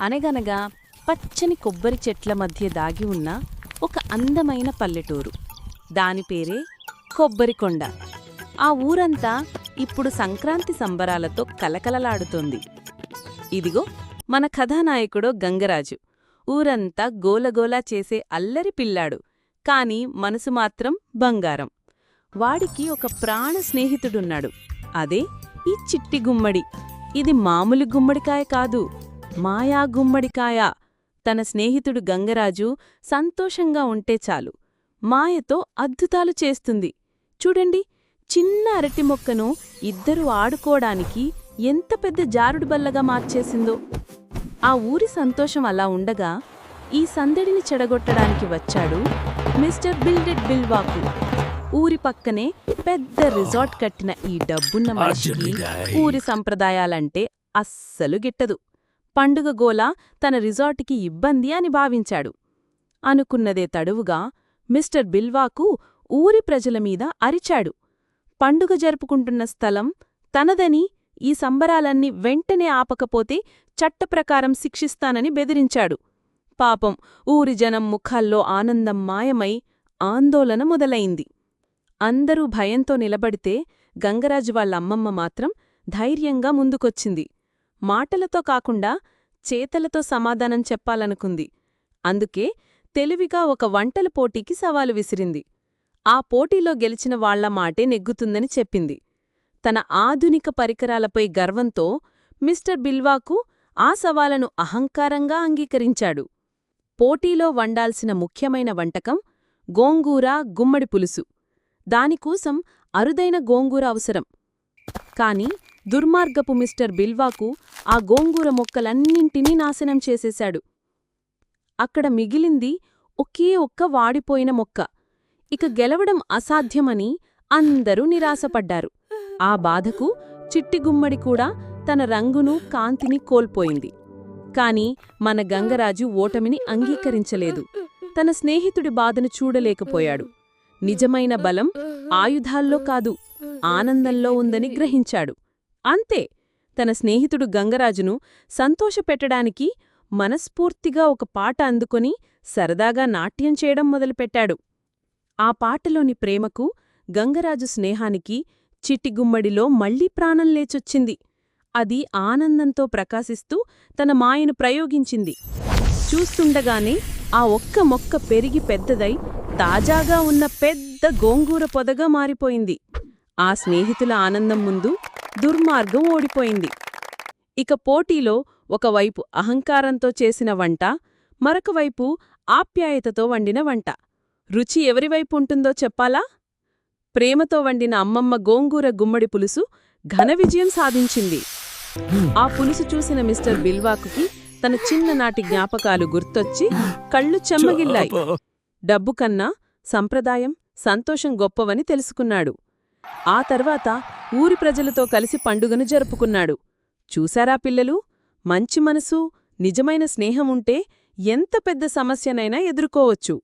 అనగనగా పచ్చని కొబ్బరి చెట్ల మధ్య దాగి ఉన్న ఒక అందమైన పల్లెటూరు. దాని పేరే కొబ్బరికొండ ఆ ఊరంతా ఇప్పుడు సంక్రాంతి సంబరాలతో కలకలలాడుతోంది. ఇదిగో మన కథానాయకుడో గంగరాజు. ఊరంతా గోలగోలా చేసే అల్లరి పిల్లాడు. కాని మనసు మాత్రం బంగారం. వాడికి ఒక ప్రాణ స్నేహితుడున్నాడు. అదే ఈ చిట్టి గుమ్మడి. ఇది మామూలు గుమ్మడికాయ కాదు. మాయా గుమ్మడికాయ. తన స్నేహితుడు గంగరాజు సంతోషంగా ఉంటే చాలు. మాయతో అద్భుతాలు చేస్తుంది. చూడండి చిన్న అరటి మొక్కను ఇద్దరు ఆడుకోవడానికి ఎంత పెద్ద జారుడు బల్లగా మార్చేసిందో. ఆ ఊరి సంతోషం అలా ఉండగా ఈ సందడిని చెడగొట్టడానికి వచ్చాడు మిస్టర్ బిల్డెడ్ బిల్వాకు. ఊరి పక్కనే పెద్ద రిసార్ట్ కట్టిన ఈ డబ్బున్న మనిషికి ఊరి సంప్రదాయాలంటే అస్సలు గిట్టదు. పండుగగోల తన రిజార్టుకి ఇబ్బంది అని భావించాడు. అనుకున్నదే తడువుగా మిస్టర్ బిల్వాకు ఊరి ప్రజలమీద అరిచాడు. పండుగ జరుపుకుంటున్న స్థలం తనదని ఈ సంబరాలన్నీ వెంటనే ఆపకపోతే చట్టప్రకారం శిక్షిస్తానని బెదిరించాడు. పాపం ఊరి జనం ముఖాల్లో ఆనందం మాయమై ఆందోళన మొదలైంది. అందరూ భయంతో నిలబడితే గంగరాజు వాళ్ళ అమ్మమ్మ మాత్రం ధైర్యంగా ముందుకొచ్చింది. మాటలతో కాకుండా చేతలతో సమాధానం చెప్పాలనుకుంది. అందుకే తెలివిగా ఒక వంటల పోటీకి సవాలు విసిరింది. ఆ పోటీలో గెలిచిన వాళ్ళ మాటే నెగ్గుతుందని చెప్పింది. తన ఆధునిక పరికరాలపై గర్వంతో మిస్టర్ బిల్వాకు ఆ సవాలను అహంకారంగా అంగీకరించాడు. పోటీలో వండాల్సిన ముఖ్యమైన వంటకం గోంగూర గుమ్మడి పులుసు. దానికోసం అరుదైన గోంగూర అవసరం. కాని దుర్మార్గపు మిస్టర్ బిల్వాకు ఆ గోంగూర మొక్కలన్నింటినీ నాశనం చేసేశాడు. అక్కడ మిగిలింది ఒకే ఒక్క వాడిపోయిన మొక్క. ఇక గెలవడం అసాధ్యమని అందరూ నిరాశపడ్డారు. ఆ బాధకు చిట్టిగుమ్మడి కూడా తన రంగును కాంతిని కోల్పోయింది. కాని మన గంగరాజు ఓటమిని అంగీకరించలేదు. తన స్నేహితుడి బాధను చూడలేకపోయాడు. నిజమైన బలం ఆయుధాల్లో కాదు ఆనందంలో ఉందని గ్రహించాడు. అంతే తన స్నేహితుడు గంగరాజును సంతోషపెట్టడానికి మనస్ఫూర్తిగా ఒక పాట అందుకొని సరదాగా నాట్యం చేయడం మొదలుపెట్టాడు. ఆ పాటలోని ప్రేమకు గంగరాజు స్నేహానికి చిట్టిగుమ్మడిలో మళ్ళీ ప్రాణం లేచొచ్చింది. అది ఆనందంతో ప్రకాశిస్తూ తన మాయను ప్రయోగించింది. చూస్తుండగానే ఆ ఒక్క మొక్క పెరిగి పెద్దదై తాజాగా ఉన్న పెద్ద గోంగూర పొదగా మారిపోయింది. ఆ స్నేహితుల ఆనందం ముందు దుర్మార్గం ఓడిపోయింది. ఇక పోటీలో ఒకవైపు అహంకారంతో చేసిన వంట మరొకవైపు ఆప్యాయతతో వండిన వంట. రుచి ఎవరివైపు ఉంటుందో చెప్పాలా? ప్రేమతో వండిన అమ్మమ్మ గోంగూర గుమ్మడి పులుసు ఘన విజయం సాధించింది. ఆ పులుసు చూసిన మిస్టర్ బిల్వాకుకి తన చిన్ననాటి జ్ఞాపకాలు గుర్తొచ్చి కళ్ళు చెమ్మగిల్లాయి. డబ్బు కన్నా సంప్రదాయం సంతోషం గొప్పవని తెలుసుకున్నాడు. ఆ తర్వాత ఊరి ప్రజలతో కలిసి పండుగను జరుపుకున్నాడు. చూశారా పిల్లలు? మంచి మనసు నిజమైన స్నేహం ఉంటే ఎంత పెద్ద సమస్యనైనా ఎదుర్కోవచ్చు.